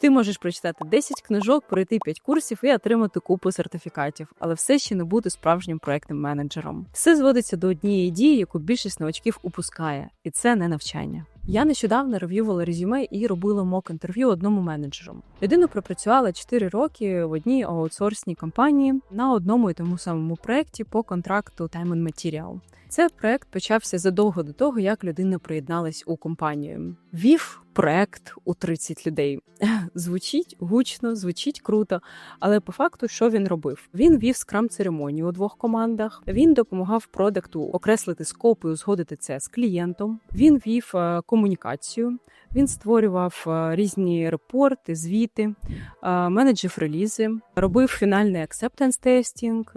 Ти можеш прочитати 10 книжок, пройти 5 курсів і отримати купу сертифікатів, але все ще не бути справжнім проектним менеджером. Все зводиться до однієї дії, яку більшість новачків упускає, і це не навчання. Я нещодавно рев'ювала резюме і робила мок інтерв'ю одному менеджеру. Людина пропрацювала 4 роки в одній аутсорсній компанії на одному і тому самому проєкті по контракту Time and Material. Цей проект почався задовго до того, як людина приєдналась у компанію. Вів проект у 30 людей. Звучить гучно, звучить круто. Але по факту, що він робив? Він вів скрам церемонію у двох командах. Він допомагав продукту окреслити скоп і узгодити це з клієнтом. Він вів е, комунікацію. Він створював е, різні репорти, звіти, е, менеджив релізи, робив фінальний acceptance тестінг,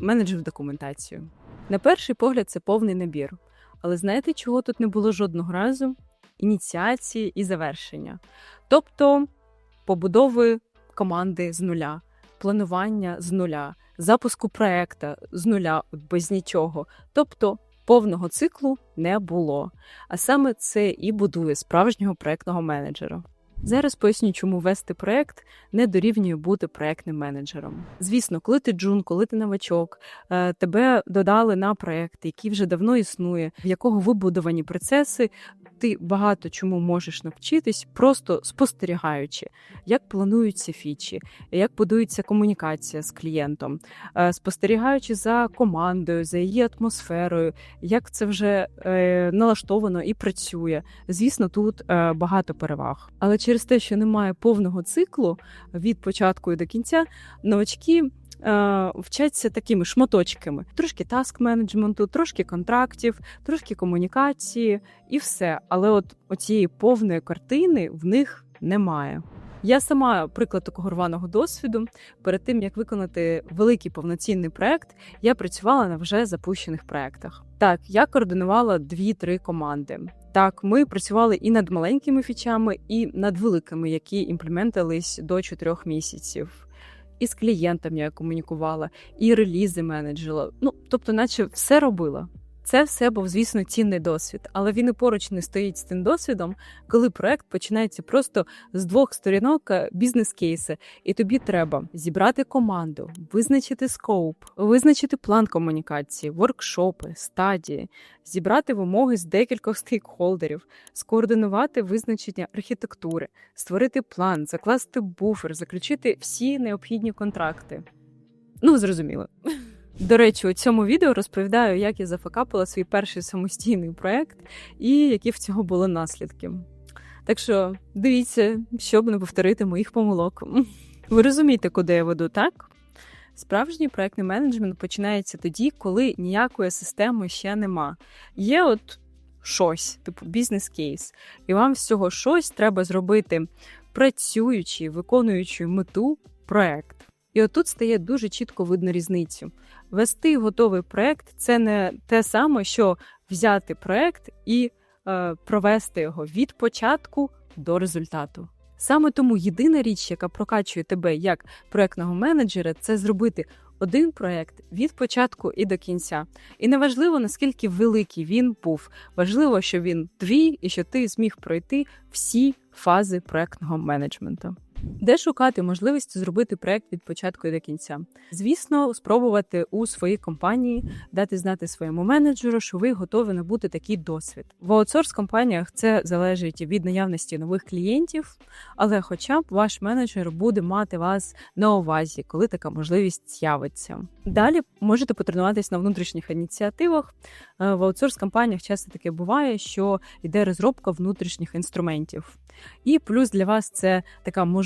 менеджив документацію. На перший погляд, це повний набір. Але знаєте, чого тут не було жодного разу? Ініціації і завершення. Тобто побудови команди з нуля, планування з нуля, запуску проекта з нуля, без нічого. Тобто повного циклу не було. А саме це і будує справжнього проектного менеджера. Зараз поясню, чому вести проект не дорівнює бути проектним менеджером. Звісно, коли ти джун, коли ти новачок, е, тебе додали на проект, який вже давно існує, в якого вибудовані процеси. Ти багато чому можеш навчитись, просто спостерігаючи, як плануються фічі, як будується комунікація з клієнтом, е, спостерігаючи за командою, за її атмосферою, як це вже е, налаштовано і працює. Звісно, тут багато переваг. Але через те, що немає повного циклу від початку і до кінця, новачки е, вчаться такими шматочками: трошки таск менеджменту, трошки контрактів, трошки комунікації і все. Але от оцієї повної картини в них немає. Я сама приклад такого рваного досвіду. Перед тим як виконати великий повноцінний проект, я працювала на вже запущених проектах. Так, я координувала дві-три команди. Так, ми працювали і над маленькими фічами, і над великими, які імплементились до чотирьох місяців. І з клієнтами я комунікувала, і релізи менеджила. Ну тобто, наче все робила. Це все був, звісно, цінний досвід, але він і поруч не стоїть з тим досвідом, коли проект починається просто з двох сторінок е, бізнес-кейси, і тобі треба зібрати команду, визначити скоуп, визначити план комунікації, воркшопи, стадії, зібрати вимоги з декількох стейкхолдерів, скоординувати визначення архітектури, створити план, закласти буфер, заключити всі необхідні контракти. Ну, зрозуміло. До речі, у цьому відео розповідаю, як я зафакапила свій перший самостійний проект і які в цього були наслідки. Так що дивіться, щоб не повторити моїх помилок. Ви розумієте, куди я веду, так? Справжній проектний менеджмент починається тоді, коли ніякої системи ще нема. Є от щось, типу бізнес-кейс, і вам з цього щось треба зробити працюючи, виконуючи мету проект. І отут стає дуже чітко видно різницю. Вести готовий проект це не те саме, що взяти проект і е, провести його від початку до результату. Саме тому єдина річ, яка прокачує тебе як проектного менеджера, це зробити один проект від початку і до кінця. І неважливо наскільки великий він був, важливо, що він твій і що ти зміг пройти всі фази проектного менеджменту. Де шукати можливість зробити проект від початку до кінця? Звісно, спробувати у своїй компанії дати знати своєму менеджеру, що ви готові набути такий досвід. В аутсорс компаніях це залежить від наявності нових клієнтів, але, хоча б ваш менеджер буде мати вас на увазі, коли така можливість з'явиться. Далі можете потренуватись на внутрішніх ініціативах. Е, в аутсорс компаніях часто таке буває, що йде розробка внутрішніх інструментів. І плюс для вас це така можливість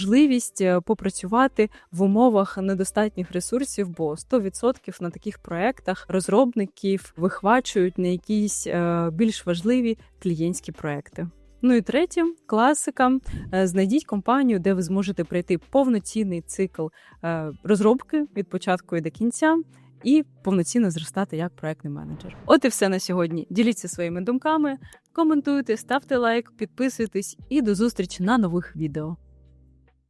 е, попрацювати в умовах недостатніх ресурсів, бо 100% на таких проектах розробників вихвачують на якісь е, більш важливі клієнтські проекти. Ну і третє, класика. Е, знайдіть компанію, де ви зможете пройти повноцінний цикл розробки від початку і до кінця, і повноцінно зростати як проектний менеджер. От і все на сьогодні. Діліться своїми думками, коментуйте, ставте лайк, підписуйтесь і до зустрічі на нових відео.